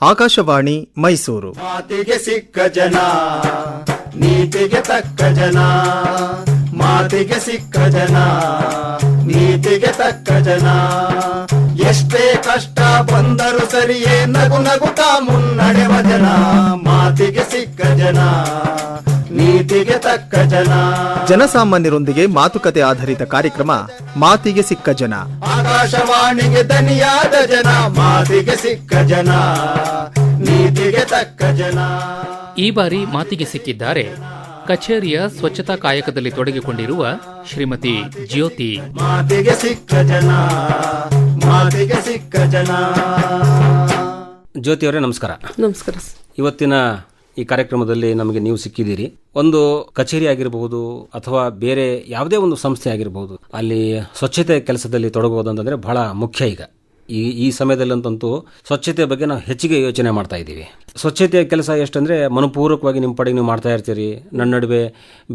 ಆಕಾಶವಾಣಿ ಮೈಸೂರು. ಮಾತಿಗೆ ಸಿಕ್ಕ ಜನ, ನೀತಿಗೆ ತಕ್ಕ ಜನ, ಮಾತಿಗೆ ಸಿಕ್ಕ ಜನ, ನೀತಿಗೆ ತಕ್ಕ ಜನ. ಎಷ್ಟೇ ಕಷ್ಟ ಬಂದರು ಸರಿಯೇ ನಗು ನಗುತ್ತಾ ಮುನ್ನಡೆವ ಜನ, ಮಾತಿಗೆ ಸಿಕ್ಕ ಜನ. ನೀತಿಗೆ ತಕ್ಕ ಜನ. ಜನಸಾಮಾನ್ಯರೊಂದಿಗೆ ಮಾತುಕತೆ ಆಧಾರಿತ ಕಾರ್ಯಕ್ರಮ ಮಾತಿಗೆ ಸಿಕ್ಕ ಜನ. ಆಕಾಶವಾಣಿಗೆ ದನಿಯಾದ ಜನ ಮಾತಿಗೆ ಸಿಕ್ಕ ಜನ. ನೀತಿಗೆ ತಕ್ಕ ಜನ. ಈ ಬಾರಿ ಮಾತಿಗೆ ಸಿಕ್ಕಿದ್ದಾರೆ ಕಚೇರಿಯ ಸ್ವಚ್ಛತಾ ಕಾಯಕದಲ್ಲಿ ತೊಡಗಿಕೊಂಡಿರುವ ಶ್ರೀಮತಿ ಜ್ಯೋತಿ. ಮಾತಿಗೆ ಸಿಕ್ಕ ಜನ ಮಾತಿಗೆ ಸಿಕ್ಕ ಜನ. ಜ್ಯೋತಿ ಅವರೇ ನಮಸ್ಕಾರ. ನಮಸ್ಕಾರ ಇವತ್ತಿನ ಈ ಕಾರ್ಯಕ್ರಮದಲ್ಲಿ ನಮಗೆ ನೀವು ಸಿಕ್ಕಿದ್ದೀರಿ. ಒಂದು ಕಚೇರಿ ಆಗಿರಬಹುದು ಅಥವಾ ಬೇರೆ ಯಾವುದೇ ಒಂದು ಸಂಸ್ಥೆ ಆಗಿರಬಹುದು. ಅಲ್ಲಿ ಸ್ವಚ್ಛತೆ ಕೆಲಸದಲ್ಲಿ ತೊಡಗುವುದಂತಂದ್ರೆ ಬಹಳ ಮುಖ್ಯ ಈಗ. ಈ ಈ ಸಮಯದಲ್ಲಂತಂತೂ ಸ್ವಚ್ಛತೆ ಬಗ್ಗೆ ನಾವು ಹೆಚ್ಚಿಗೆ ಯೋಚನೆ ಮಾಡ್ತಾ ಇದ್ದೀವಿ. ಸ್ವಚ್ಛತೆಯ ಕೆಲಸ ಎಷ್ಟಂದರೆ ಮನಪೂರ್ವಕವಾಗಿ ನಿಮ್ಮ ಪಡೆಗೆ ನೀವು ಮಾಡ್ತಾ ಇರ್ತೀರಿ. ನನ್ನ ನಡುವೆ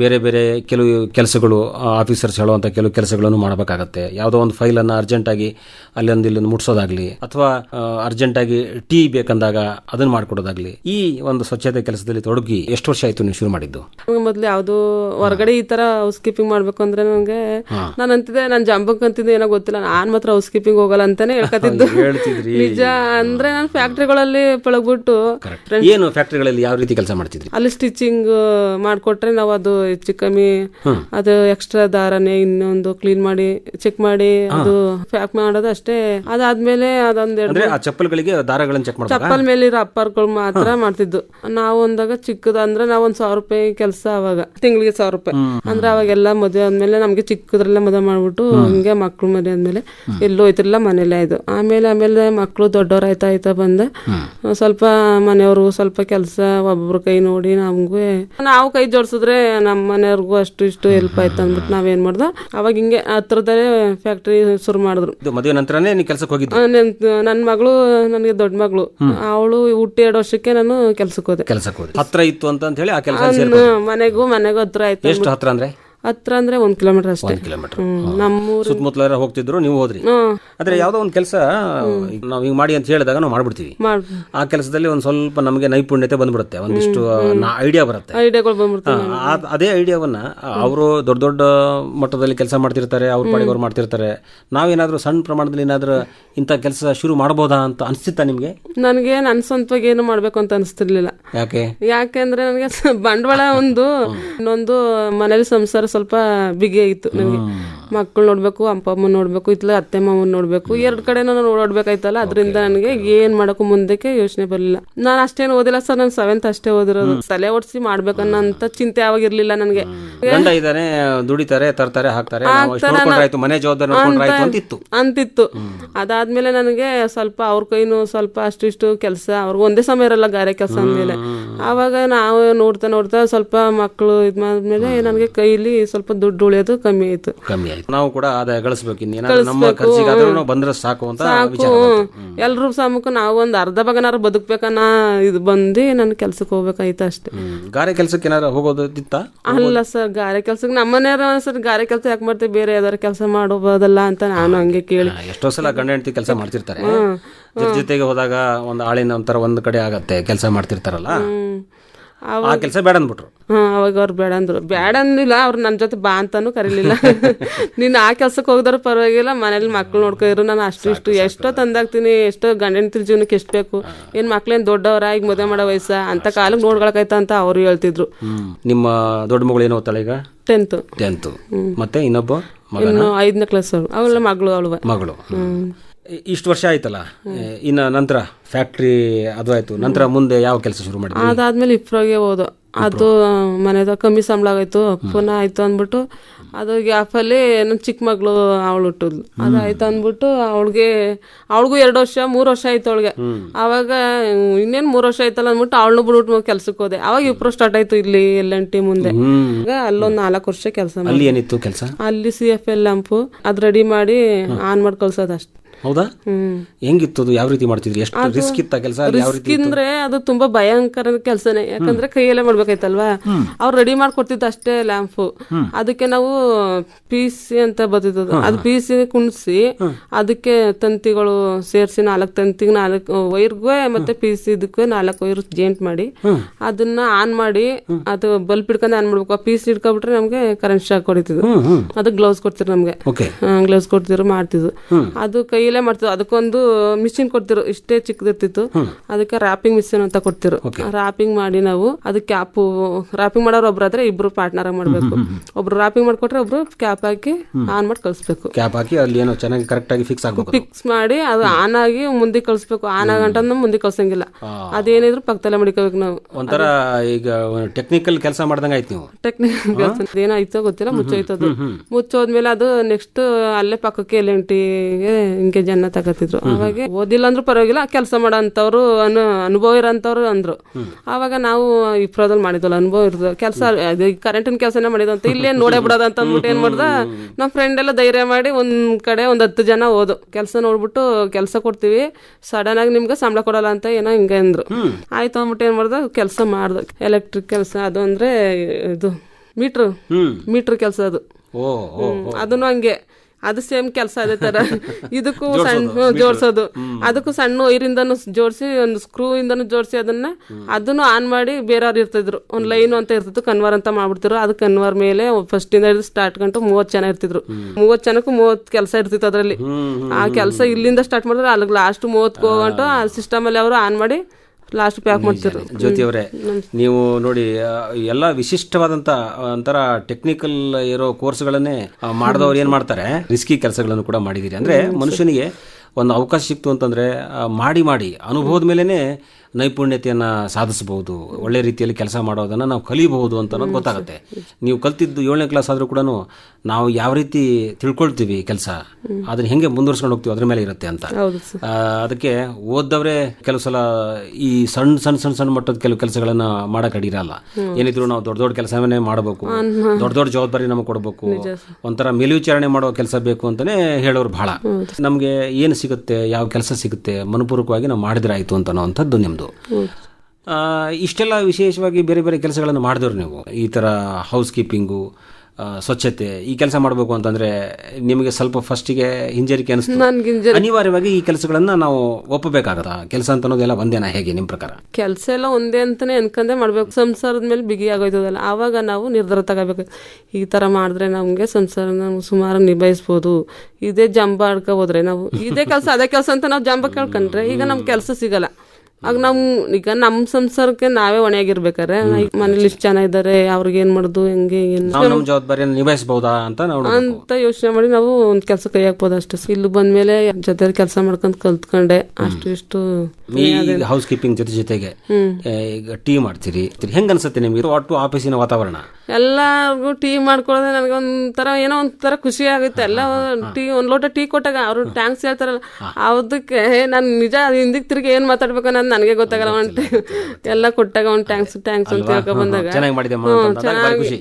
ಬೇರೆ ಬೇರೆ ಕೆಲವು ಕೆಲಸಗಳು ಆಫೀಸರ್ಸ್ ಹೇಳುವಂಥ ಕೆಲವು ಕೆಲಸಗಳನ್ನು ಮಾಡಬೇಕಾಗತ್ತೆ. ಯಾವುದೋ ಒಂದು ಫೈಲನ್ನು ಅರ್ಜೆಂಟಾಗಿ ಅಲ್ಲೊಂದು ಇಲ್ಲೊಂದು ಮುಟ್ಸೋದಾಗಲಿ ಅಥವಾ ಅರ್ಜೆಂಟಾಗಿ ಟೀ ಬೇಕಂದಾಗ ಅದನ್ನು ಮಾಡ್ಕೊಡೋದಾಗ್ಲಿ. ಈ ಒಂದು ಸ್ವಚ್ಛತೆ ಕೆಲಸದಲ್ಲಿ ತೊಡಗಿ ಎಷ್ಟು ವರ್ಷ ಆಯಿತು ನೀವು ಶುರು ಮಾಡಿದ್ದು? ಮೊದಲು ಯಾವ್ದು ಹೊರಗಡೆ ಈ ಥರ ಹೌಸ್ ಕೀಪಿಂಗ್ ಮಾಡಬೇಕು ಅಂದರೆ ನನಗೆ ನಾನು ಅಂತಿದ್ದೆ ನಾನು ಜಂಬಕ್ ಅಂತಿದ್ದೆ ಏನೋ ಗೊತ್ತಿಲ್ಲ. ನಾನು ಮಾತ್ರ ಹೌಸ್ ಕೀಪಿಂಗ್ ಹೋಗಲ್ಲ ಅಂತಾನೆ ಹೇಳ್ಕತಿದ್ದು ಹೇಳ್ತಿದ್ರಿ. ನಿಜ ಅಂದ್ರೆ ನಾನು ಫ್ಯಾಕ್ಟ್ರಿಗಳಲ್ಲಿ ಪಳಗ್ಬಿಟ್ಟು ಏನು ಫ್ಯಾಕ್ಟ್ರಿಗಳಲ್ಲಿ ಯಾವ ರೀತಿ ಕೆಲಸ ಮಾಡ್ತಿದ್ರಿ? ಅಲ್ಲಿ ಸ್ಟಿಚಿಂಗ್ ಮಾಡ್ಕೊಟ್ರೆ ನಾವು ಅದು ಹೆಚ್ಚು ಕಮ್ಮಿ ಅದು ಎಕ್ಸ್ಟ್ರಾ ದಾರನೇ ಇನ್ನೊಂದು ಕ್ಲೀನ್ ಮಾಡಿ ಚೆಕ್ ಮಾಡಿ ಅದು ಪ್ಯಾಕ್ ಮಾಡೋದು ಅಷ್ಟೇ. ಅದಾದ್ಮೇಲೆ ಅದೊಂದ್ ಚಪ್ಪಲ್ಗಳಿಗೆ ದಾರಗಳನ್ನು ಚೆಕ್ ಮಾಡಿ ಚಪ್ಪಲ್ ಮೇಲೆ ಇರೋ ಅಪ್ಪರ್ಗಳು ಮಾತ್ರ ಮಾಡ್ತಿದ್ದು. ನಾವು ಒಂದಾಗ ಚಿಕ್ಕದ ಅಂದ್ರೆ ನಾವ್ ಒಂದ್ ಸಾವಿರ ರೂಪಾಯಿ ಕೆಲಸ ಅವಾಗ ತಿಂಗಳಿಗೆ ಸಾವಿರ ರೂಪಾಯಿ. ಅಂದ್ರೆ ಅವಾಗೆಲ್ಲ ಮದುವೆ ಆದ್ಮೇಲೆ ನಮ್ಗೆ ಚಿಕ್ಕದ್ರೆಲ್ಲ ಮದುವೆ ಮಾಡ್ಬಿಟ್ಟು ಹಿಂಗೆ ಮಕ್ಳು ಮದುವೆ ಆದ್ಮೇಲೆ ಎಲ್ಲೂ ಹೋಯ್ತಿರ್ಲಿಲ್ಲ ಮನೇಲೆ ಆಯ್ತು ಆಮೇಲೆ ಆಮೇಲೆ ಮಕ್ಕಳು ದೊಡ್ಡವ್ರು ಆಯ್ತಾ ಆಯ್ತಾ ಬಂದ. ಸ್ವಲ್ಪ ಮನೆಯವರು ಸ್ವಲ್ಪ ಕೆಲಸ ಒಬ್ಬೊಬ್ರ ಕೈ ನೋಡಿ ನಮ್ಗೂ ನಾವು ಕೈ ಜೋಡಿಸಿದ್ರೆ ನಮ್ಮ ಮನೆಯವ್ರಿಗೂ ಅಷ್ಟು ಇಷ್ಟು ಹೆಲ್ಪ್ ಆಯ್ತು ಅಂದ್ಬಿಟ್ಟು ನಾವೇನ್ ಮಾಡ್ದ? ಅವಾಗ ಹಿಂಗೆ ಹತ್ರದಲ್ಲೇ ಫ್ಯಾಕ್ಟ್ರಿ ಶುರು ಮಾಡಿದ್ರು. ಇದು ಮದುವೆ ನಂತರನೇ ಕೆಲಸಕ್ಕೆ ಹೋಗಿದ್ದು? ನನ್ ನನ್ನ ಮಗಳು ನನಗೆ ದೊಡ್ಡ ಮಗಳು. ಅವಳು ಹುಟ್ಟಿ ಎರಡು ವರ್ಷಕ್ಕೆ ನಾನು ಕೆಲಸಕ್ಕೆ ಹೋದೆ. ಕೆಲಸಕ್ಕೆ ಹೋದೆ. ಹತ್ರ ಇತ್ತು ಅಂತ ಹೇಳಿ ಆ ಕೆಲಸ ಮನೆಗೂ ಮನೆಗೂ ಹತ್ರ ಆಯ್ತು ಎಷ್ಟು ಹತ್ರ ಅಂದ್ರೆ? ಹತ್ರ ಅಂದ್ರೆ ಒಂದ್ ಕಿಲೋಮೀಟರ್ ಅಷ್ಟೇ. ಕಿಲೋಮೀಟರ್. ನಮ್ಮ ನಮ್ಮೂರು ಸುತ್ತಮುತ್ತಲ ಹೋಗ್ತಿದ್ರು ನೀವು ಹೋದ್ರಿ. ಅಂದ್ರೆ ಆದ್ರೆ ಯಾವ್ದೋ ಒಂದು ಕೆಲಸ ನಾವು ಹಿಂಗ್ ಮಾಡಿ ಅಂತ ಹೇಳಿದಾಗ ನಾವು ಮಾಡ್ಬಿಡ್ತೀವಿ. ಆ ಕೆಲಸದಲ್ಲಿ ಒಂದ್ ಸ್ವಲ್ಪ ನಮಗೆ ನೈಪುಣ್ಯತೆ ಬಂದ್ಬಿಡುತ್ತೆ. ಒಂದಿಷ್ಟು ಐಡಿಯಾ ಬರುತ್ತೆ. ಐಡಿಯಾಗಳು ಬಂದ್ಬಿಡ್ತಾರೆ ಅದೇ ಐಡಿಯಾವನ್ನ ಅವರು ದೊಡ್ಡ ದೊಡ್ಡ ಮಟ್ಟದಲ್ಲಿ ಕೆಲಸ ಮಾಡ್ತಿರ್ತಾರೆ ಅವ್ರ ಪಾಡಿಗೆ ಅವ್ರು ಮಾಡ್ತಿರ್ತಾರೆ. ನಾವೇನಾದ್ರೂ ಸಣ್ಣ ಪ್ರಮಾಣದಲ್ಲಿ ಏನಾದ್ರೂ ಇಂಥ ಕೆಲಸ ಶುರು ಮಾಡಬಹುದಾ ಅಂತ ಅನ್ಸ್ತಿತ್ತಾ ನಿಮ್ಗೆ? ನನಗೆ ನನ್ನ ಸ್ವಂತವಾಗಿ ಏನು ಮಾಡ್ಬೇಕು ಅಂತ ಅನಿಸ್ತಿರ್ಲಿಲ್ಲ. ಯಾಕೆ? ಯಾಕೆಂದ್ರೆ ನನಗೆ ಬಂಡವಾಳ ಒಂದು ಇನ್ನೊಂದು ಮನೇಲಿ ಸಂಸಾರ ಸ್ವಲ್ಪ ಬಿಗಿ ಆಯಿತು ನನಗೆ ಮಕ್ಕಳು ನೋಡ್ಬೇಕು ಅಪ್ಪ ಅಮ್ಮ ನೋಡ್ಬೇಕು ಇತ್ಲ ಅತ್ತೆ ಮಾವನ್ ನೋಡ್ಬೇಕು ಎರಡ್ ಕಡೆನೂ ನೋಡ್ಬೇಕಾಯ್ತಲ್ಲ ಅದರಿಂದ ನನಗೆ ಏನ್ ಮಾಡಕ್ಕೂ ಮುಂದಕ್ಕೆ ಯೋಚನೆ ಬರಲಿಲ್ಲ. ನಾನು ಅಷ್ಟೇನು ಓದಿಲ್ಲ ಸರ್ ನಾನು ಸೆವೆಂತ್ ಅಷ್ಟೇ ಓದಿರೋದು. ತಲೆ ಓಡಿಸಿ ಮಾಡ್ಬೇಕನ್ನಂತ ಚಿಂತೆ ಯಾವಾಗಿರ್ಲಿಲ್ಲ ನನಗೆ. ಗಂಡ ದುಡಿತಾರೆ ತರ್ತಾರೆ ಹಾಕ್ತಾರೆ ಮನೆ ಜವಾಬ್ದಾರಿ ಇತ್ತು ಅಂತಿತ್ತು. ಅದಾದ್ಮೇಲೆ ನನಗೆ ಸ್ವಲ್ಪ ಅವ್ರ ಕೈನು ಸ್ವಲ್ಪ ಅಷ್ಟಿಷ್ಟು ಕೆಲಸ ಅವ್ರಿಗೆ ಒಂದೇ ಸಮಯ ಇರಲ್ಲ ಗಾರೆ ಕೆಲಸ ಅಂದ್ಮೇಲೆ. ಆವಾಗ ನಾವು ನೋಡ್ತಾ ನೋಡ್ತಾ ಸ್ವಲ್ಪ ಮಕ್ಕಳು ಇದ್ಮಾದ್ಮೇಲೆ ನನಗೆ ಕೈಲಿ ಸ್ವಲ್ಪ ದುಡ್ಡು ಉಳಿಯೋದು ಕಮ್ಮಿ ಆಯ್ತು. ಕಮ್ಮಿ ಆಯ್ತು. ನಾವು ಕೂಡ ಆದಾಯ ಗಳಿಸ್ಬೇಕು ಏನಾದ್ರೂ ನಮ್ಮ ಖರ್ಚಿಗಾದ್ರೂ ನಾವು ಬಂದ್ರೆ ಸಾಕು ಅಂತ ವಿಚಾರ ಬಂತು. ಎಲ್ರೂ ನಾವು ಒಂದ್ ಅರ್ಧ ಭಾಗನಾರ ಬದುಕ್ಬೇಕನ್ನ ಇದು ಬಂದು ನಾನು ಕೆಲ್ಸಕ್ಕೆ ಹೋಗ್ಬೇಕಾಯ್ತು ಅಷ್ಟೇ. ಹ್ಮ್. ಗಾರೆ ಕೆಲಸಕ್ಕೆ ಏನಾದ್ರು ಹೋಗೋದಿತ್ತ ಅಲ್ಲ ಸರ್ ಗಾರೆ ಕೆಲ್ಸಕ್ಕೆ ನಮ್ಮ ಮನೆಯವ್ರ ಸರ್ ಗಾರೆ ಕೆಲಸ ಯಾಕೆ ಮಾಡ್ತೀವಿ? ಬೇರೆ ಯಾವ್ದಾರ ಕೆಲಸ ಮಾಡೋಬೋದಲ್ಲ ಅಂತ ನಾನು ಹಂಗೆ ಕೇಳಿ. ಎಷ್ಟೋ ಸಲ ಗಂಡ ಹೆಂಡತಿ ಕೆಲಸ ಮಾಡ್ತಿರ್ತಾರೆ. ಜೊತೆ ಜೊತೆಗೆ ಹೋದಾಗ ಒಂದು ಆಳಿನ ಒಂಥರ ಒಂದ್ ಕಡೆ ಆಗತ್ತೆ ಕೆಲಸ ಮಾಡ್ತಿರ್ತಾರಲ್ಲ? ಹ್ಮ್. ಆ ಕೆಲಸ ಬೇಡ ಅಂದ್ಬಿಟ್ರು. ಹಾ ಅವಾಗ ಅವ್ರು ಬೇಡ ಅಂದ್ರು. ಬೇಡ ಅಂದಿಲ್ಲ ಅವ್ರು ನನ್ನ ಜೊತೆ ಬಾ ಅಂತಾನು ಕರೀಲಿಲ್ಲ. ನೀನು ಆ ಕೆಲ್ಸಕ್ಕೆ ಹೋಗಿದ್ರು ಪರವಾಗಿಲ್ಲ ಮನೇಲಿ ಮಕ್ಳು ನೋಡ್ಕೊಂಡಿರು ನಾನು ಅಷ್ಟು ಇಷ್ಟು ಎಷ್ಟೋ ತಂದಾಗ್ತೀನಿ ಎಷ್ಟೋ ಗಂಡನ ಜೀವನಕ್ಕೆ ಎಷ್ಟು ಬೇಕು. ಏನು ಮಕ್ಳೇನ್ ದೊಡ್ಡವರ ಈಗ ಮದುವೆ ಮಾಡೋ ವಯಸ್ಸ ಅಂತ ಕಾಲಕ್ಕೆ ನೋಡ್ಕೊಳಕಾಯ್ತ ಅಂತ ಅವ್ರು ಹೇಳ್ತಿದ್ರು. ನಿಮ್ಮ ದೊಡ್ಡ ಮಗಳು ಏನು ಓದ್ತಾಳೆ ಈಗ? ಟೆಂತ್ ಟೆಂತ್ ಮತ್ತೆ ಇನ್ನೊಬ್ಬ ಇನ್ನು ಐದನೇ ಕ್ಲಾಸ್ ಅವಳು. ಅವಳ ಮಗಳು ಅವಳು ಮಗಳು. ಇಷ್ಟು ವರ್ಷ ಆಯ್ತಲ್ಲ ಇನ್ನು ನಂತರ ಫ್ಯಾಕ್ಟ್ರಿ ಅದು ಆಯ್ತು. ನಂತರ ಮುಂದೆ ಯಾವ ಕೆಲಸ ಶುರು ಮಾಡಿದ್ರಿ? ಅದಾದ್ಮೇಲೆ ಇಪ್ರೋಗೆ ಹೋದ. ಅದು ಮನೆದ ಕಮ್ಮಿ ಸಂಬಳ ಆಗೋಯ್ತು ಪುನಃ ಆಯ್ತು ಅಂದ್ಬಿಟ್ಟು ಅದು ಗ್ಯಾಪಲ್ಲಿ ನನ್ನ ಚಿಕ್ಕ ಮಗಳು ಅವಳು ಹುಟ್ಟಿದ್ಲು. ಅದಾಯ್ತು ಅಂದ್ಬಿಟ್ಟು ಅವಳಿಗೆ ಅವಳಿಗೂ ಎರಡು ವರ್ಷ ಮೂರು ವರ್ಷ ಆಯ್ತು ಅವಳಿಗೆ. ಅವಾಗ ಇನ್ನೇನು ಮೂರು ವರ್ಷ ಆಯ್ತಲ್ಲ ಅಂದ್ಬಿಟ್ಟು ಅವಳನ್ನು ಬಿಡ್ಬಿಟ್ಟು ಕೆಲ್ಸಕ್ಕೆ ಹೋದೆ. ಅವಾಗ ಇಪ್ರೋ ಸ್ಟಾರ್ಟ್ ಆಯ್ತು ಇಲ್ಲಿ ಎಲ್ ಎನ್ ಟಿ ಮುಂದೆ. ಅಲ್ಲೊಂದು ನಾಲ್ಕು ವರ್ಷ ಕೆಲಸ ಅಲ್ಲಿ ಏನಿತ್ತು ಕೆಲಸ? ಅಲ್ಲಿ ಸಿ ಎಫ್ ಎಲ್ ಲ್ಯಾಂಪು ಅದು ರೆಡಿ ಮಾಡಿ ಆನ್ ಮಾಡಿ ಕಳ್ಸೋದು ಅಷ್ಟೆ. ಹೌದಾ? ಹೆಂಗಿತ್ತು ಅದು? ಯಾವ ರೀತಿ ಮಾಡ್ತಿದ್ರಿ? ಎಷ್ಟು ರಿಸ್ಕ್ ಇತ್ತ ಕೆಲಸ? ಯಾವ ರೀತಿ ಅಂದ್ರೆ ಅದು ತುಂಬಾ ಭಯಂಕರ ಕೆಲಸನೇ. ಯಾಕಂದ್ರೆ ಕೈಯಲ್ಲೇ ಮಾಡ್ಬೇಕಾಯ್ತಲ್ವಾ? ಅವ್ರು ರೆಡಿ ಮಾಡ್ಕೊಡ್ತಿದ್ದು ಅಷ್ಟೇ ಲ್ಯಾಂಪ್ ಅದಕ್ಕೆ ನಾವು ಪೀಸ್ ಅಂತ ಬರ್ತಿದ್ದು ಅದು. ಪಿ ಸಿ ಕುಣಿಸಿ ಅದಕ್ಕೆ ತಂತಿಗಳು ಸೇರಿಸಿ ನಾಲ್ಕು ತಂತಿಗೆ ನಾಲ್ಕು ವೈರ್ಗೂ ಮತ್ತೆ ಪೀಸಿ ಇದಕ್ಕೆ ನಾಲ್ಕು ವೈರ್ ಜೇಂಟ್ ಮಾಡಿ ಅದನ್ನ ಆನ್ ಮಾಡಿ ಅದು ಬಲ್ಬ್ ಹಿಡ್ಕೊಂಡು ಆನ್ ಮಾಡ್ಬೇಕು. ಆ ಪಿ ಸಿ ಹಿಡ್ಕೊಬಿಟ್ರೆ ನಮ್ಗೆ ಕರೆಂಟ್ ಶಾಕ್ ಹೊಡಿತಿದ್ರು ಅದಕ್ಕೆ ಗ್ಲೌಸ್ ಕೊಡ್ತಿದ್ರು ನಮ್ಗೆ. ಗ್ಲೌಸ್ ಕೊಡ್ತಿದ್ರು ಮಾಡ್ತಿದ್ರು. ಅದು ಕೈಯಲ್ಲೇ ಮಾಡ್ತಿದ್ರು. ಅದಕ್ಕೊಂದು ಮಿಷಿನ್ ಕೊಡ್ತಿರು. ಇಷ್ಟೇ ಚಿಕ್ಕದಿರ್ತಿತ್ತು. ಅದಕ್ಕೆ ರ್ಯಾಪಿಂಗ್ ಮಿಷಿನ್ ಅಂತ ಕೊಡ್ತಿರು. ರ್ಯಾಪಿಂಗ್ ಮಾಡಿ ನಾವು ಅದಕ್ಕೆ ಕ್ಯಾಪು ರ್ಯಾಪಿಂಗ್ ಮಾಡೋರು ಒಬ್ರು ಆದ್ರೆ ಇಬ್ರು ಪಾರ್ಟ್ನರ್ ಮಾಡ್ಬೇಕು. ಒಬ್ರು ರ್ಯಾಪಿಂಗ್ ಮಾಡ್ಕೊಟ್ರೆ ಒಬ್ರು ಕ್ಯಾಪ್ ಹಾಕಿ ಆನ್ ಮಾಡಿ ಕಳಿಸ್ಬೇಕು. ಕ್ಯಾಪ್ ಹಾಕಿ ಅಲ್ಲಿ ಏನೋ ಚೆನ್ನಾಗಿ ಕರೆಕ್ಟ್ ಆಗಿ ಫಿಕ್ಸ್ ಆಗಬೇಕು ಫಿಕ್ಸ್ ಮಾಡಿ ಅದು ಆನ್ ಆಗಿ ಮುಂದೆ ಕಳಿಸ್ಬೇಕು. ಆನ್ ಆಗಂಟ ಮುಂದೆ ಕಳ್ಸಂಗಿಲ್ಲ. ಅದೇನಿದ್ರು ಪಕ್ಕದಲ್ಲೇ ಮಡಿಕೋಬೇಕು ನಾವು. ಒಂಥರ ಈಗ ಟೆಕ್ನಿಕಲ್ ಕೆಲಸ ಮಾಡ್ದಂಗ ಆಯ್ತು ನೀವು. ಟೆಕ್ನಿಕಲ್ ಏನಾಯ್ತೋ ಗೊತ್ತಿಲ್ಲ ಮುಚ್ಚೋಯ್ತದ. ಮುಚ್ಚೋದ್ಮೇಲೆ ಅದು ನೆಕ್ಸ್ಟ್ ಅಲ್ಲೇ ಪಕ್ಕಕ್ಕೆ ಎಲ್ಲೆಂಟಿ ಹಿಂಗೆ ಜನ ತಗತಿದ್ರು ಅವಾಗ ಓದಿಲ್ಲ ಅಂದ್ರೂ ಪರವಾಗಿಲ್ಲ ಕೆಲಸ ಮಾಡೋ ಅಂತವ್ರು ಅನು ಅನುಭವ ಇರೋಂಥವ್ರು ಅಂದ್ರು. ಅವಾಗ ನಾವು ಇಫ್ರೋದಲ್ಲಿ ಮಾಡಿದ್ವಲ್ಲ ಅನುಭವ ಇರೋದು. ಕೆಲಸ ಕರೆಂಟಿನ ಕೆಲಸನೇ ಮಾಡಿದಂತ ಇಲ್ಲೇ ನೋಡೇ ಬಿಡೋದು ಅಂತ ಅಂದ್ಬಿಟ್ಟು ಏನು ಮಾಡ್ದ? ನಮ್ಮ ಫ್ರೆಂಡ್ ಎಲ್ಲ ಧೈರ್ಯ ಮಾಡಿ ಒಂದು ಕಡೆ ಒಂದು ಹತ್ತು ಜನ ಓದು. ಕೆಲಸ ನೋಡ್ಬಿಟ್ಟು ಕೆಲಸ ಕೊಡ್ತೀವಿ. ಸಡನ್ ಆಗಿ ನಿಮ್ಗೆ ಸಂಬಳ ಕೊಡಲ್ಲ ಅಂತ ಏನೋ ಹಿಂಗೆ ಅಂದ್ರು. ಆಯ್ತು ಅಂದ್ಬಿಟ್ಟು ಏನು ಮಾಡ್ದ? ಕೆಲಸ ಮಾಡ್ದ. ಎಲೆಕ್ಟ್ರಿಕ್ ಕೆಲಸ ಅದು ಅಂದ್ರೆ ಇದು ಮೀಟ್ರ್ ಮೀಟ್ರ್ ಕೆಲಸ ಅದು. ಅದನ್ನು ಹಂಗೆ ಅದು ಸೇಮ್ ಕೆಲಸ ಅದೇ ತರ. ಇದಕ್ಕೂ ಸಣ್ಣ ಜೋಡಿಸೋದು. ಅದಕ್ಕೂ ಸಣ್ಣ ವೈರಿಂದನು ಜೋಡಿಸಿ ಒಂದು ಸ್ಕ್ರೂ ಇಂದನು ಜೋಡಿಸಿ ಅದನ್ನ ಅದನ್ನು ಆನ್ ಮಾಡಿ ಬೇರೆಯವ್ರು ಇರ್ತಿದ್ರು. ಒಂದ್ ಲೈನ್ ಅಂತ ಇರ್ತಿತ್ತು ಕನ್ವರ್ ಅಂತ ಮಾಡ್ಬಿಡ್ತಿದ್ರು. ಅದು ಕನ್ವರ್ ಮೇಲೆ ಫಸ್ಟ್ ಇಂದ ಹಿಡಿದು ಸ್ಟಾರ್ಟ್ ಗಂಟು ಮೂವತ್ ಜನ ಇರ್ತಿದ್ರು. ಮೂವತ್ ಜನಕ್ಕೂ ಮೂವತ್ ಕೆಲಸ ಇರ್ತಿತ್ತು ಅದ್ರಲ್ಲಿ. ಆ ಕೆಲಸ ಇಲ್ಲಿಂದ ಸ್ಟಾರ್ಟ್ ಮಾಡಿದ್ರೆ ಅಲ್ಲಿಗೆ ಲಾಸ್ಟ್ ಮೂವತ್ತು ಹೋಗಂಟು ಆ ಸಿಸ್ಟಮ್ ಅಲ್ಲಿ ಅವರು ಆನ್ ಮಾಡಿ ಲಾಸ್ಟ್ ಪ್ಯಾಕ್ ಮಾಡ್ತಿರೋ ಜ್ಯೋತಿ ಅವರೇ ನೀವು ನೋಡಿ ಎಲ್ಲ ವಿಶಿಷ್ಟವಾದಂತ ಒಂಥರ ಟೆಕ್ನಿಕಲ್ ಇರೋ ಕೋರ್ಸ್ಗಳನ್ನೇ ಮಾಡಿದವ್ರು ಏನ್ ಮಾಡ್ತಾರೆ? ರಿಸ್ಕಿ ಕೆಲಸಗಳನ್ನು ಕೂಡ ಮಾಡಿದಿರಿ. ಅಂದ್ರೆ ಮನುಷ್ಯನಿಗೆ ಒಂದು ಅವಕಾಶ ಸಿಕ್ತು ಅಂತಂದ್ರೆ ಮಾಡಿ ಮಾಡಿ ಅನುಭವದ ಮೇಲೇ ನೈಪುಣ್ಯತೆಯನ್ನು ಸಾಧಿಸಬಹುದು. ಒಳ್ಳೆ ರೀತಿಯಲ್ಲಿ ಕೆಲಸ ಮಾಡೋದನ್ನ ನಾವು ಕಲಿಬಹುದು ಅಂತ ಅನ್ನೋದು ಗೊತ್ತಾಗುತ್ತೆ. ನೀವು ಕಲ್ತಿದ್ದು ಏಳನೇ ಕ್ಲಾಸ್ ಆದ್ರೂ ಕೂಡ ನಾವು ಯಾವ ರೀತಿ ತಿಳ್ಕೊಳ್ತೀವಿ ಕೆಲಸ ಅದನ್ನ ಹೆಂಗೆ ಮುಂದುವರ್ಸ್ಕೊಂಡು ಹೋಗ್ತೀವಿ ಅದ್ರ ಮೇಲೆ ಇರುತ್ತೆ ಅಂತ. ಅದಕ್ಕೆ ಓದ್ದವರೇ ಕೆಲವು ಸಲ ಈ ಸಣ್ಣ ಸಣ್ಣ ಸಣ್ಣ ಸಣ್ಣ ಮಟ್ಟದ ಕೆಲವು ಕೆಲಸಗಳನ್ನ ಮಾಡಕ್ ಅಡಿರಲ್ಲ ಏನಿದ್ರು ನಾವು ದೊಡ್ಡ ದೊಡ್ಡ ಕೆಲಸವನ್ನೇ ಮಾಡಬೇಕು. ದೊಡ್ಡ ದೊಡ್ಡ ಜವಾಬ್ದಾರಿ ನಮಗೆ ಕೊಡಬೇಕು. ಒಂಥರ ಮೇಲ್ವಿಚಾರಣೆ ಮಾಡೋ ಕೆಲಸ ಬೇಕು ಅಂತಾನೆ ಹೇಳೋರು ಬಹಳ ನಮಗೆ ಏನು ಸಿಗುತ್ತೆ, ಯಾವ ಕೆಲಸ ಸಿಗುತ್ತೆ, ಮನಪೂರ್ವಕವಾಗಿ ನಾವು ಮಾಡಿದ್ರೆ ಆಯ್ತು ಅಂತ ಅನ್ನೋವಂಥದ್ದು ನಿಮ್ಮದು ಇಷ್ಟೆಲ್ಲ ವಿಶೇಷವಾಗಿ ಬೇರೆ ಬೇರೆ ಕೆಲಸಗಳನ್ನು ಮಾಡಿದ್ರು ನೀವು. ಈ ಥರ ಹೌಸ್ ಕೀಪಿಂಗು ಸ್ವಚ್ಛತೆ. ಈ ಕೆಲಸ ಮಾಡಬೇಕು ಅಂತಂದ್ರೆ ನಿಮಗೆ ಸ್ವಲ್ಪ ಫಸ್ಟಿಗೆ ಹಿಂಜರಿಕೆ ಅನಿಸ್ತು. ಅನಿವಾರ್ಯವಾಗಿ ಈ ಕೆಲಸಗಳನ್ನ ನಾವು ಒಪ್ಪಬೇಕಾಗದ. ಕೆಲಸ ಅಂತ ಅನ್ನೋದೆಲ್ಲ ಒಂದೇನಾ ಹೇಗೆ ನಿಮ್ಮ ಪ್ರಕಾರ? ಕೆಲಸ ಎಲ್ಲ ಒಂದೇ ಅಂತಾನೆ ಅನ್ಕೊಂಡೆ ಮಾಡ್ಬೇಕು. ಸಂಸಾರದ ಮೇಲೆ ಬಿಗಿ ಆಗೋಯ್ತದಲ್ಲ ಆವಾಗ ನಾವು ನಿರ್ಧಾರ ತಗೋಬೇಕು. ಈ ತರ ಮಾಡಿದ್ರೆ ನಮ್ಗೆ ಸಂಸಾರ ನಾವು ಸುಮಾರು ನಿಭಾಯಿಸ್ಬೋದು. ಇದೇ ಜಂಬ ಆಡ್ಕೊ ಹೋದ್ರೆ ನಾವು ಇದೇ ಕೆಲಸ ಅದೇ ಕೆಲಸ ಅಂತ ನಾವು ಜಂಬ ಕೇಳ್ಕೊಂಡ್ರೆ ಈಗ ನಮ್ಗೆ ಕೆಲಸ ಸಿಗಲ್ಲ. ಆಗ ನಮ್ ಈಗ ನಮ್ ಸಂಸಾರಕ್ಕೆ ನಾವೇ ಹೊಣೆಯಾಗಿರ್ಬೇಕಾರೆ ಮನೇಲಿ ಇಷ್ಟ ಜನ ಇದ್ದಾರೆ ಅವ್ರಿಗೆ ಏನ್ ಮಾಡುದು ಹೆಂಗೆ ಏನು ನಾವು ನಮ್ಮ ಜವಾಬ್ದಾರಿಯನ್ನು ನಿಭಾಯಿಸಬಹುದಾ ಅಂತ ನಾವು ಅಂತ ಯೋಚನೆ ಮಾಡಿ ನಾವು ಒಂದ್ ಕೆಲಸ ಕೈ ಹಾಕ್ಬೋದು ಅಷ್ಟೇ. ಇಲ್ಲಿ ಬಂದ್ಮೇಲೆ ಜೊತೆ ಕೆಲಸ ಮಾಡ್ಕೊಂಡ್ ಕಲ್ತ್ಕೊಂಡೆ. ಅಷ್ಟು ಇಷ್ಟು ಈ ಹೌಸ್ ಕೀಪಿಂಗ್ ಜೊತೆ ಜೊತೆಗೆ ಏ, ಈಗ ಟೀ ಮಾಡ್ತೀರಿ. ಹೆಂಗ ಅನ್ಸುತ್ತೆ ನಿಮ್ಗೆ? ಒಟ್ಟು ಆಫೀಸಿನ ವಾತಾವರಣ? ಎಲ್ಲಾರ್ಗು ಟೀ ಮಾಡ್ಕೊಳ್ಳೋದೇ ನನಗೆ ಒಂಥರ ಏನೋ ಒಂಥರ ಖುಷಿ ಆಗುತ್ತೆ. ಎಲ್ಲ ಟೀ ಒಂದ್ ಲೋಟ ಟೀ ಕೊಟ್ಟಾಗ ಅವ್ರು ಟ್ಯಾಂಕ್ಸ್ ಹೇಳ್ತಾರಲ್ಲ ಅದಕ್ಕೆ ನಾನು ನಿಜ ಹಿಂದಿಕ್ ತಿರುಗಿ ಏನ್ ಮಾತಾಡ್ಬೇಕು ಅನ್ನೋದು ನನಗೆ ಗೊತ್ತಾಗಲ್ಲ ಒಂದ್ ಎಲ್ಲ ಕೊಟ್ಟಾಗ ಒಂದು ಟ್ಯಾಂಕ್ಸ್ ಟ್ಯಾಂಕ್ಸ್ ಅಂತ ಹೇಳ್ಕೊ ಬಂದಾಗ. ಚೆನ್ನಾಗಿ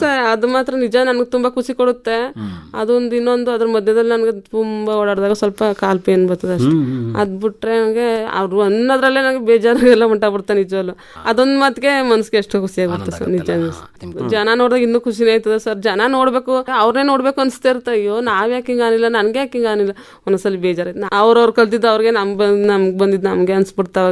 ಸರ್ ಅದು ಮಾತ್ರ ನಿಜ ನನಗೆ ತುಂಬಾ ಖುಷಿ ಕೊಡುತ್ತೆ. ಅದೊಂದು ಇನ್ನೊಂದು ಅದ್ರ ಮಧ್ಯದಲ್ಲಿ ನನಗೆ ತುಂಬಾ ಓಡಾಡಿದಾಗ ಸ್ವಲ್ಪ ಕಾಲ್ ಪೇನ್ ಬರ್ತದೆ ಅಷ್ಟೇ. ಅದ್ ಬಿಟ್ರೆ ನನಗೆ ಅವ್ರು ಅನ್ನೋದ್ರಲ್ಲೇ ನನಗೆ ಬೇಜಾರು ಎಲ್ಲ ಬಿಡ್ತಾನೆ ನಿಜವಲ್ಲ ಅದೊಂದ್ ಮಾತಿಗೆ ಮನ್ಸಿಗೆ ಎಷ್ಟು ಖುಷಿ ಆಗುತ್ತೆ ಸರ್ ನಿಜ ಜನ ನೋಡಿದಾಗ ಇನ್ನೂ ಖುಷಿನೇ ಆಯ್ತದ ಸರ್. ಜನ ನೋಡ್ಬೇಕು ಅವ್ರನ್ನೇ ನೋಡ್ಬೇಕು ಅನ್ಸ್ತಾ ಇರ್ತ ಅಯ್ಯೋ ನಾವ್ ಯಾಕೆ ಹಿಂಗ ಆನಿಲ್ಲ ನನ್ಗೆ ಯಾಕೆ ಹಿಂಗ ಆನಿಲ್ಲ ಒಂದೊಂದ್ಸಲಿ ಬೇಜಾರಾಯ್ತು. ಅವ್ರವ್ರು ಕಲ್ತಿದ್ದು ಅವ್ರಿಗೆ ನಮ್ ಬಂದ್ ನಮ್ಗೆ ಬಂದಿದ್ದು ನಮ್ಗೆ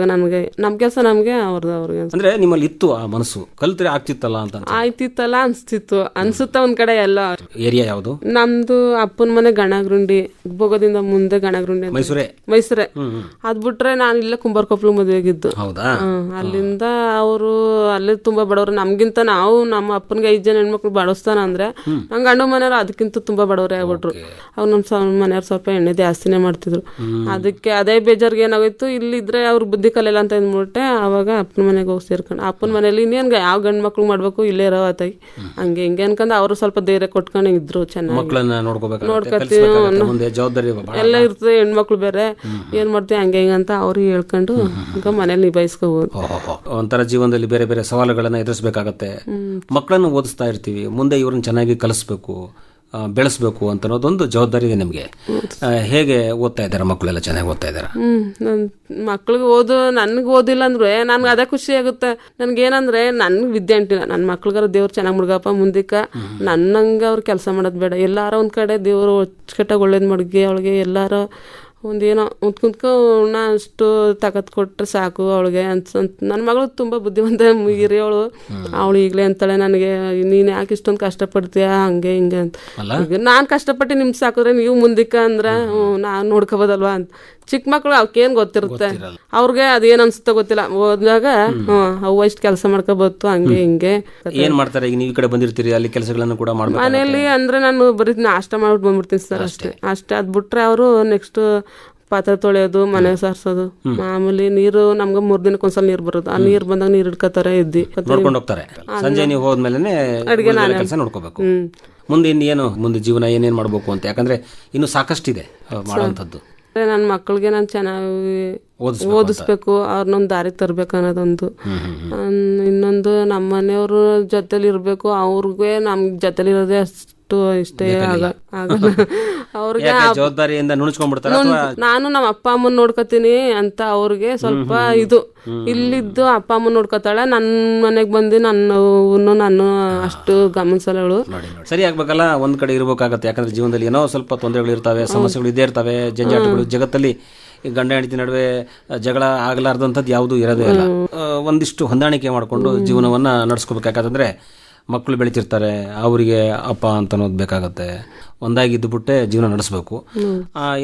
ಅನ್ಸ್ಬಿಡ್ತಾವಾಗ ನಮಗೆ ನಮ್ಮ ಕೆಲಸ ನಮಗೆ ಅವ್ರದ್ದು ಅವ್ರಿಗೆ ಅಂದ್ರೆ ನಿಮ್ಮಲ್ಲಿ ಇತ್ತು ಆ ಮನಸ್ಸು? ಕಲ್ತ್ರೆ ಆಗ್ತಿತ್ತಲ್ಲ ಅಂತ ಆಯ್ತಿತ್ತಲ್ಲ ಅನ್ಸ್ತಿತ್ತು. ಅನ್ಸುತ್ತ ಒಂದ್ ಕಡೆ ಎಲ್ಲ. ಏರಿಯಾ ಯಾವುದು? ನಮ್ದು ಅಪ್ಪನ ಮನೆ ಗಣಗ್ರುಂಡಿ ಭೋಗದಿಂದ ಮುಂದೆ ಗಣಗ್ರುಂಡಿ ಅಂತ. ಮೈಸೂರೇ? ಮೈಸೂರೇ. ಅದ್ ಬಿಟ್ರೆ ನಾನು ಇಲ್ಲೇ ಕುಂಬಾರಕೊಪ್ಲು ಮದುವೆಗಿದ್ದು. ಹೌದಾ? ಅಲ್ಲಿಂದ ಅವರು ಅಲ್ಲಿ ತುಂಬಾ ಬಡವರು. ನಮ್ಗಿಂತ ನಾವು ನಮ್ಮ ಅಪ್ಪನಿಗೆ ಐದ್ ಜನ ಹೆಣ್ಮಕ್ಳು ಬಡಸ್ತಾನ ಅಂದ್ರೆ ನಂಗೆ ಗಂಡು ಮನೆಯವ್ರು ಅದಕ್ಕಿಂತ ತುಂಬಾ ಬಡವರೇ ಆಗ್ಬಿಟ್ರು. ಅವ್ರು ನಮ್ಮ ಮನೆಯವ್ರು ಸ್ವಲ್ಪ ಎಣ್ಣೆ ಜಾಸ್ತಿನೇ ಮಾಡ್ತಿದ್ರು. ಅದಕ್ಕೆ ಅದೇ ಬೇಜಾರ್ಗೆ ಏನಾಗೋಯ್ತು? ಇಲ್ಲಿದ್ರೆ ಅವ್ರ ಬುದ್ಧಿ ಕಲಿಯಲ್ಲ ಅಂತ ಅಂದ್ಬಿಟ್ಟೆ ಅವಾಗ ಅಪ್ಪನ ಮನೆಗೆ ಹೋಗಿ ಸೇರ್ಕೊಂಡು. ಅಪ್ಪನ ಮನೇಲಿ ಇನ್ನೇನು ಯಾವ ಗಂಡು ಮಕ್ಳು ಮಾಡ್ಬೇಕು ಇಲ್ಲೇ ಇರೋ ಆತಾಗಿ ಹಂಗೆ ಹಿಂಗೆ ಅನ್ಕೊಂಡು ಅವರು ಸ್ವಲ್ಪ ಧೈರ್ಯ ಕೊಟ್ಕೊಂಡು ಇದ್ರು ಚೆನ್ನಾಗಿ. ನೋಡ್ಕೊತೀವಿ, ಜವಾಬ್ದಾರಿ ಎಲ್ಲ ಇರ್ತದೆ ಹೆಣ್ಮಕ್ಳು ಬೇರೆ. ಏನ್ ಮಾಡ್ತೀವಿ ಹಂಗೆ ಹಿಂಗೆ ಅಂತ ಅವ್ರಿಗೆ ಹೇಳ್ಕೊಂಡು ಈಗ ಮನೇಲಿ ನಿಭಾಯಿಸ್ಕೋಬಹುದು. ಒಂಥರ ಜೀವನದಲ್ಲಿ ಬೇರೆ ಬೇರೆ ಸವಾಲುಗಳನ್ನ ಎದುರಿಸಬೇಕಾಗತ್ತೆ. ಮಕ್ಕಳನ್ನು ಓದಿಸ್ತಾ ಇರ್ತೀವಿ ಮುಂದೆ ಇವ್ರನ್ನ ಚೆನ್ನಾಗಿ ಕಲಿಸ್ಬೇಕು. ಬೆಳೆಸ್ಬೇಕು ಅಂತ ಅನ್ನೋದೊಂದು ಜವಾಬ್ದಾರಿ ಇದೆ ನಿಮಗೆ. ಹೇಗೆ ಓದ್ತಾ ಇದ್ದಾರೆ ಮಕ್ಕಳೆಲ್ಲ ಚೆನ್ನಾಗಿ ಓದ್ತಾ ಇದ್ದಾರೆ? ನನ್ನ ಮಕ್ಳಿಗೆ ಓದು, ನನಗೆ ಓದಿಲ್ಲ ಅಂದ್ರೆ ನನ್ಗೆ ಅದೇ ಖುಷಿ ಆಗುತ್ತೆ. ನನಗೇನಂದ್ರೆ ನನ್ಗೆ ವಿದ್ಯೆ ಅಂಟಿಲ್ಲ ನನ್ನ ಮಕ್ಳಿಗಾರ ದೇವ್ರು ಚೆನ್ನಾಗಿ ಮುಡ್ಗಪ್ಪ ಮುಂದಿಕ್ಕ ನನ್ನಂಗೆ ಅವ್ರು ಕೆಲಸ ಮಾಡೋದು ಬೇಡ. ಎಲ್ಲಾರ ಒಂದು ಕಡೆ ದೇವ್ರು ಅಚ್ಚುಕಟ್ಟಾಗಿ ಒಳ್ಳೇದು ಮಡ್ಗೆ, ಅವಳಿಗೆ ಎಲ್ಲಾರ ಒಂದೇನೋ ಕುಂತ್ ಕುಂತ್ಕೊ ನಾ ಅಷ್ಟು ತಾಕತ್ ಕೊಟ್ರೆ ಸಾಕು ಅವಳಿಗೆ ಅಂತ. ನನ್ನ ಮಗಳು ತುಂಬಾ ಬುದ್ಧಿವಂತ ಮುಗಿರಿ ಅವಳು. ಅವಳು ಈಗಲೇ ಅಂತಾಳೆ ನನಗೆ ನೀನು ಯಾಕೆ ಇಷ್ಟೊಂದು ಕಷ್ಟಪಡ್ತೀಯ? ಹಂಗೆ ಹಿಂಗೆ ಅಂತ. ನಾನು ಕಷ್ಟಪಟ್ಟು ನಿಮ್ಗೆ ಸಾಕಿದ್ರೆ ನೀವು ಮುಂದಕ್ಕೆ ಅಂದ್ರೆ ನಾನ್ ನೋಡ್ಕೋಬೋದಲ್ವಾ ಅಂತ. ಚಿಕ್ಕ ಮಕ್ಳು ಅವಕ್ಕೇನ್ ಗೊತ್ತಿರುತ್ತೆ? ಅವ್ರಿಗೆ ಅದೇನ್ ಅನ್ಸುತ್ತೋ ಗೊತ್ತಿಲ್ಲ. ಹೋದಾಗ ಅವ್ವ ಇಷ್ಟ ಕೆಲಸ ಮಾಡ್ಕೋಬೋದು ಹಂಗೆ ಹಿಂಗೆ. ಏನ್ ಮಾಡ್ತಾರೆ? ಈಗ ನೀವು ಕಡೆ ಬಂದಿರ್ತೀರಿ ಅಲ್ಲಿ ಕೆಲಸಗಳನ್ನು ಕೂಡ ಮಾಡ್ಬೇಕು ಮನೇಲಿ ಅಂದ್ರೆ ನಾನು ಬರೀ ನಾಷ್ಟ ಮಾಡ್ಬಿಟ್ಟು ಬಂದ್ಬಿಡ್ತೀನಿ ಸರ್ ಅಷ್ಟೇ. ಅಷ್ಟೇ. ಅದ್ ಬಿಟ್ರೆ ಅವರು ನೆಕ್ಸ್ಟ್ ಪಾತ್ರೆ ತೊಳೆಯೋದು ಮನೆ ಸಾರ್ಸೋದು. ಮಾಮೂಲಿ ನೀರು ನಮ್ಗೆ ಮೂರ್ ದಿನಕ್ಕೊಂದ್ಸಲ ನೀರ್ ಬರೋದು. ಆ ನೀರ್ ಬಂದಾಗ ನೀರ್ ಇಡ್ಕೋತಾರೆ ಇದ್ದಿ ನೋಡ್ಕೊಂಡು ಹೋಗ್ತಾರೆ. ಸಂಜೆ ನೀವು ಹೋದ್ಮೇಲೆ ಕೆಲಸ ನೋಡ್ಕೋಬೇಕು. ಮುಂದೆ ಇನ್ನೇನು ಮುಂದೆ ಜೀವನ ಏನೇನ್ ಮಾಡ್ಬೇಕು ಅಂತ? ಯಾಕಂದ್ರೆ ಇನ್ನು ಸಾಕಷ್ಟಿದೆ ಮಾಡುವಂಥದ್ದು. ನನ್ನ ಮಕ್ಕಳಿಗೆ ನಾನು ಚೆನ್ನಾಗಿ ಓದಿಸ್ಬೇಕು ಅವ್ರನ್ನೊಂದು ದಾರಿ ತರ್ಬೇಕು ಅನ್ನೋದೊಂದು. ಅನ್- ಇನ್ನೊಂದು ನಮ್ಮ ಮನೆಯವ್ರ ಜೊತೆಲಿ ಇರಬೇಕು ಅವ್ರಿಗೆ ನಮ್ಮ ಜೊತೆಲಿ ಇರೋದೇ ಅಷ್ಟು ಇಷ್ಟೇ ಆಗ ಆಗಲ್ಲ ಅವ್ರಿಗೆ ಜವಾಬ್ದಾರಿಯಿಂದ ನಾನು ನಮ್ಮ ಅಪ್ಪ ಅಮ್ಮನ್ ನೋಡ್ಕೋತೀನಿ ಅಂತ ಅವ್ರಿಗೆ ಸ್ವಲ್ಪ ಇದು. ಇಲ್ಲಿದ್ದು ಅಪ್ಪ ಅಮ್ಮನ್ ನೋಡ್ಕೋತಾಳೆ ನನ್ನ ಮನೆಗ್ ಬಂದು ನನ್ನ ನಾನು ಅಷ್ಟು ಗಮನಿಸಲಳು ಸರಿ ಆಗ್ಬೇಕಲ್ಲ ಒಂದ್ ಕಡೆ ಇರ್ಬೇಕಾಗತ್ತೆ. ಯಾಕಂದ್ರೆ ಜೀವನದಲ್ಲಿ ಏನೋ ಸ್ವಲ್ಪ ತೊಂದರೆಗಳು ಇರ್ತವೆ ಸಮಸ್ಯೆಗಳು ಇದ್ದೇ ಇರ್ತವೆ ಜಂಜಾಟಗಳು. ಜಗತ್ತಲ್ಲಿ ಗಂಡ ಹೆಂಡತಿ ನಡುವೆ ಜಗಳ ಆಗಲಾರ್ದಂಥದ್ದು ಯಾವುದು ಇರೋದೇ ಇಲ್ಲ. ಒಂದಿಷ್ಟು ಹೊಂದಾಣಿಕೆ ಮಾಡಿಕೊಂಡು ಜೀವನವನ್ನ ನಡೆಸ್ಕೋಬೇಕಾಗತ್ತಂದ್ರೆ ಮಕ್ಕಳು ಬೆಳಿತಿರ್ತಾರೆ ಅವರಿಗೆ ಅಪ್ಪ ಅಂತ ಅನ್ನೋದು ಬೇಕಾಗತ್ತೆ. ಒಂದಾಗಿ ಇದ್ದುಬಿಟ್ಟೆ ಜೀವನ ನಡೆಸಬೇಕು.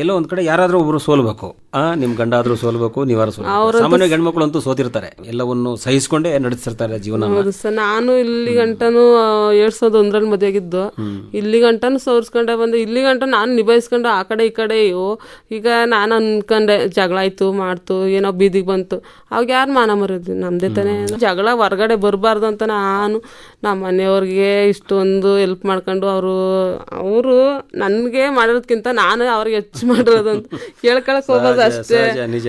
ಎಲ್ಲೋ ಒಂದ್ ಕಡೆ ಯಾರಾದ್ರೂ ಒಬ್ರು ಸೋಲ್ಬೇಕು. ಆ ನಿಮ್ ಗಂಡ ಆದ್ರೂ ಸೋಲ್ಬೇಕು ನೀವಾರು ಸೋಲ್ಬೇಕು. ಸಾಮಾನ್ಯ ಗಂಡ್ಮಕ್ಳು ಅಂತೂ ಸೋತಿರ್ತಾರೆ. ಎಲ್ಲವನ್ನು ಸಹಿಸಿಕೊಂಡೇ ನಡೆಸಿರ್ತಾರೆ ಜೀವನ ನಾನು ಇಲ್ಲಿ ಗಂಟನು ಎರಡ್ ಸಾವಿರದ ಒಂದರಲ್ಲಿ ಮದುವೆ ಆಗಿದ್ದು ಇಲ್ಲಿ ಗಂಟನು ಸೋರ್ಸ್ಕೊಂಡೆ ಬಂದು. ಇಲ್ಲಿ ಗಂಟ ನಾನು ನಿಭಾಯಿಸ್ಕೊಂಡು ಆ ಕಡೆ ಈ ಕಡೆ ಈಗ ನಾನು ಅನ್ಕೊಂಡೆ ಜಗಳ ಆಯ್ತು ಮಾಡ್ತು ಏನೋ ಬೀದಿಗೆ ಬಂತು. ಅವಾಗ ಯಾರು ಮಾನ ಮರೋದು ನಮ್ದೇ ತಾನೇ. ಜಗಳ ಹೊರಗಡೆ ಬರಬಾರ್ದು ಅಂತ ನಾನು ನಮ್ಮ ಮನೆಯವ್ರಿಗೆ ಇಷ್ಟೊಂದು ಹೆಲ್ಪ್ ಮಾಡ್ಕೊಂಡು ಅವರು ಅವರು ನನಗೆ ಮಾಡೋದಕ್ಕಿಂತ ನಾನು ಅವ್ರಿಗೆ ಹೆಚ್ಚು ಮಾಡಿರೋದು ಅಂತ ಹೇಳ್ಕೊಳಕ್ ಹೋಗೋದು ಅಷ್ಟೇ. ನಿಜ.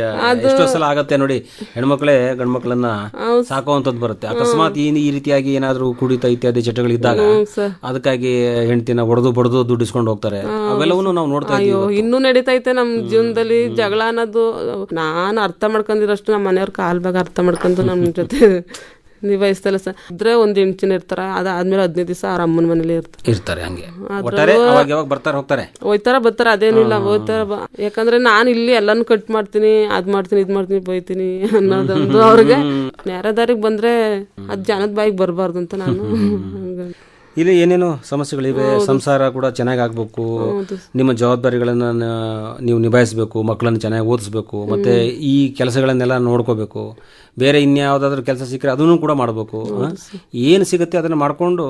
ಎಷ್ಟೋ ಸಲ ಆಗತ್ತೆ ನೋಡಿ ಹೆಣ್ಮಕ್ಳೇ ಗಂಡ್ಮಕ್ಳನ್ನ ಸಾಕುವಂತದ್ದು ಬರುತ್ತೆ. ಅಕಸ್ಮಾತ್ ಈ ಈ ರೀತಿಯಾಗಿ ಏನಾದ್ರೂ ಕುಡಿತ ಇತ್ಯಾದಿ ಚಟಗಳಿದ್ದಾಗ ಇದ್ದಾಗ ಅದಕ್ಕಾಗಿ ಹೆಂಡತಿನ ಹೊಡೆದು ಬಡದು ದುಡ್ಡಿಸ್ಕೊಂಡು ಹೋಗ್ತಾರೆ. ಅವೆಲ್ಲವನ್ನೂ ನಾವು ನೋಡ್ತಾ ಅಯ್ಯೋ ಇನ್ನೂ ನಡೀತೈತೆ ನಮ್ ಜೀವನದಲ್ಲಿ ಜಗಳ ಅನ್ನೋದು. ನಾನು ಅರ್ಥ ಮಾಡ್ಕೊಂಡಿರೋಷ್ಟು ನಮ್ಮ ಮನೆಯವ್ರ ಕಾಲ್ ಬಾಗ ಅರ್ಥ ಮಾಡ್ಕೊಂಡು ನಮ್ಮ ಜೊತೆ ನಿಭಾಯಿಸ್ತಲ್ಲ ಸರ್. ಇದ್ರೆ ಒಂದ್ ಇಂಚಿನ ಇರ್ತಾರ ಅದಾದ್ಮೇಲೆ ಹದಿನೈದು ದಿವಸ ಅವ್ರ ಅಮ್ಮನ ಮನೇಲಿ ಇರ್ತಾರೆ. ಇರ್ತಾರೆ ಹಂಗೆ. ಒಟ್ಟಾರೆ ಅವಾಗ ಯಾವಾಗ ಬರ್ತಾರೆ ಹೋಗ್ತಾರೆ? ಹೋಯ್ತಾರ ಬರ್ತಾರ ಅದೇನಿಲ್ಲ ಹೋಯ್ತಾರ ಬ- ಯಾಕಂದ್ರೆ ನಾನು ಇಲ್ಲಿ ಎಲ್ಲಾನು ಕಟ್ ಮಾಡ್ತೀನಿ ಅದ್ ಮಾಡ್ತೀನಿ ಇದ್ ಮಾಡ್ತೀನಿ ಬೈತೀನಿ ಅನ್ನೋದೊಂದು ಅವ್ರಿಗೆ. ನೇರ ದಾರಿಗೆ ಬಂದ್ರೆ ಅದ್ ಜನದ ಬಾಯಿಗೆ ಬರಬಾರ್ದು ಅಂತ ನಾನು ಇಲ್ಲಿ ಏನೇನೋ ಸಮಸ್ಯೆಗಳಿವೆ ಸಂಸಾರ ಕೂಡ ಚೆನ್ನಾಗಿ ಆಗ್ಬೇಕು. ನಿಮ್ಮ ಜವಾಬ್ದಾರಿಗಳನ್ನ ನೀವು ನಿಭಾಯಿಸಬೇಕು ಮಕ್ಕಳನ್ನು ಚೆನ್ನಾಗಿ ಓದಿಸ್ಬೇಕು ಮತ್ತೆ ಈ ಕೆಲಸಗಳನ್ನೆಲ್ಲ ನೋಡ್ಕೋಬೇಕು. ಬೇರೆ ಇನ್ಯಾವುದಾದ್ರೂ ಕೆಲಸ ಸಿಕ್ಕರೆ ಅದನ್ನು ಕೂಡ ಮಾಡಬೇಕು. ಏನು ಸಿಗುತ್ತೆ ಅದನ್ನು ಮಾಡಿಕೊಂಡು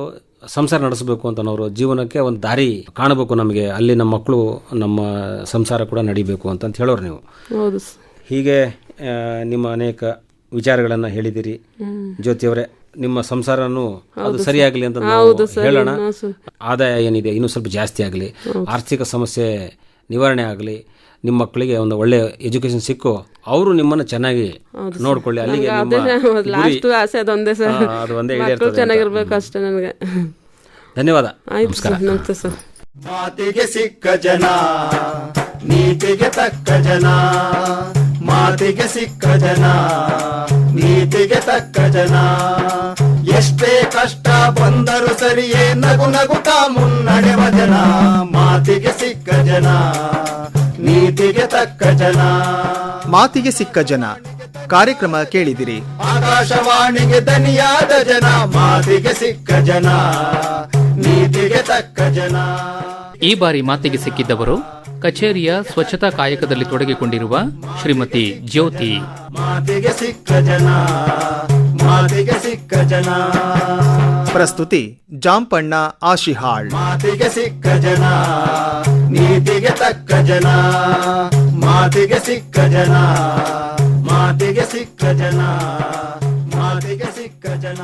ಸಂಸಾರ ನಡೆಸಬೇಕು ಅಂತ ಅನ್ನೋರು ಜೀವನಕ್ಕೆ ಒಂದು ದಾರಿ ಕಾಣಬೇಕು ನಮಗೆ. ಅಲ್ಲಿ ನಮ್ಮ ಮಕ್ಕಳು ನಮ್ಮ ಸಂಸಾರ ಕೂಡ ನಡಿಬೇಕು ಅಂತ ಹೇಳೋರು ನೀವು. ಹೀಗೆ ನಿಮ್ಮ ಅನೇಕ ವಿಚಾರಗಳನ್ನು ಹೇಳಿದಿರಿ. ಜ್ಯೋತಿಯವರೇ ನಿಮ್ಮ ಸಂಸಾರನು ಅದು ಸರಿಯಾಗಲಿ ಅಂತ ನಾವು ಹೇಳೋಣ. ಆದಾಯ ಏನಿದೆ ಇನ್ನೂ ಸ್ವಲ್ಪ ಜಾಸ್ತಿ ಆಗಲಿ. ಆರ್ಥಿಕ ಸಮಸ್ಯೆ ನಿವಾರಣೆ ಆಗಲಿ ನಿಮ್ಮ ಮಕ್ಕಳಿಗೆ ಒಂದು ಒಳ್ಳೆ ಎಜುಕೇಶನ್ ಸಿಕ್ಕು ಅವರು ನಿಮ್ಮನ್ನ ಚೆನ್ನಾಗಿ ನೋಡ್ಕೊಳ್ಳಿ. ಅಲ್ಲಿಗೆ ಆಸೆ ಅದೊಂದೇ ಸರ್. ಅದು ಒಂದೇ ಮಕ್ಕಳು ಈಡೇರ್ತದೆ ಚೆನ್ನಾಗಿರ್ಬೇಕು ಅಷ್ಟೇ ನನಗೆ. ಧನ್ಯವಾದ. ನಮಸ್ಕಾರ. ಸರ್ ನಮಸ್ತೆ ಸರ್. ಮಾತಿಗೆ ಸಿಕ್ಕ ಜನ ನೀತಿಗೆ ತಕ್ಕ ಜನ. ಮಾತಿಗೆ ಸಿಕ್ಕ ಜನ ನೀತಿಗೆ ತಕ್ಕ ಜನ. ಎಷ್ಟೇ ಕಷ್ಟ ಬಂದರೂ ಸರಿಯೇ ನಗು ನಗುತ ಮುನ್ನಡೆವ ಜನ. ಮಾತಿಗೆ ಸಿಕ್ಕ ಜನ ನೀತಿಗೆ ತಕ್ಕ ಜನ. ಮಾತಿಗೆ ಸಿಕ್ಕ ಜನ ಕಾರ್ಯಕ್ರಮ ಕೇಳಿದಿರಿ. ಆಕಾಶವಾಣಿಗೆ ದನಿಯಾದ ಜನ ಮಾತಿಗೆ ಸಿಕ್ಕ ಜನ ನೀತಿಗೆ ತಕ್ಕ ಜನ. ಈ ಬಾರಿ ಮಾತಿಗೆ ಸಿಕ್ಕಿದ್ದವರು ಕಚೇರಿಯ ಸ್ವಚ್ಛತಾ ಕಾಯಕದಲ್ಲಿ ತೊಡಗಿಕೊಂಡಿರುವ ಶ್ರೀಮತಿ ಜ್ಯೋತಿ. ಮಾತಿಗೆ ಸಿಕ್ಕ ಜನ ಮಾತಿಗೆ ಸಿಕ್ಕ ಜನ. ಪ್ರಸ್ತುತಿ ಜಾಂಪಣ್ಣ ಆಶಿಹಾಳ್. ಮಾತಿಗೆ ಸಿಕ್ಕ ಜನ ನೀತಿಗೆ ತಕ್ಕ ಜನ. ಮಾತಿಗೆ ಸಿಕ್ಕ ಜನ ಮಾತಿಗೆ ಸಿಕ್ಕ ಜನ ಮಾತಿಗೆ ಸಿಕ್ಕ ಜನ.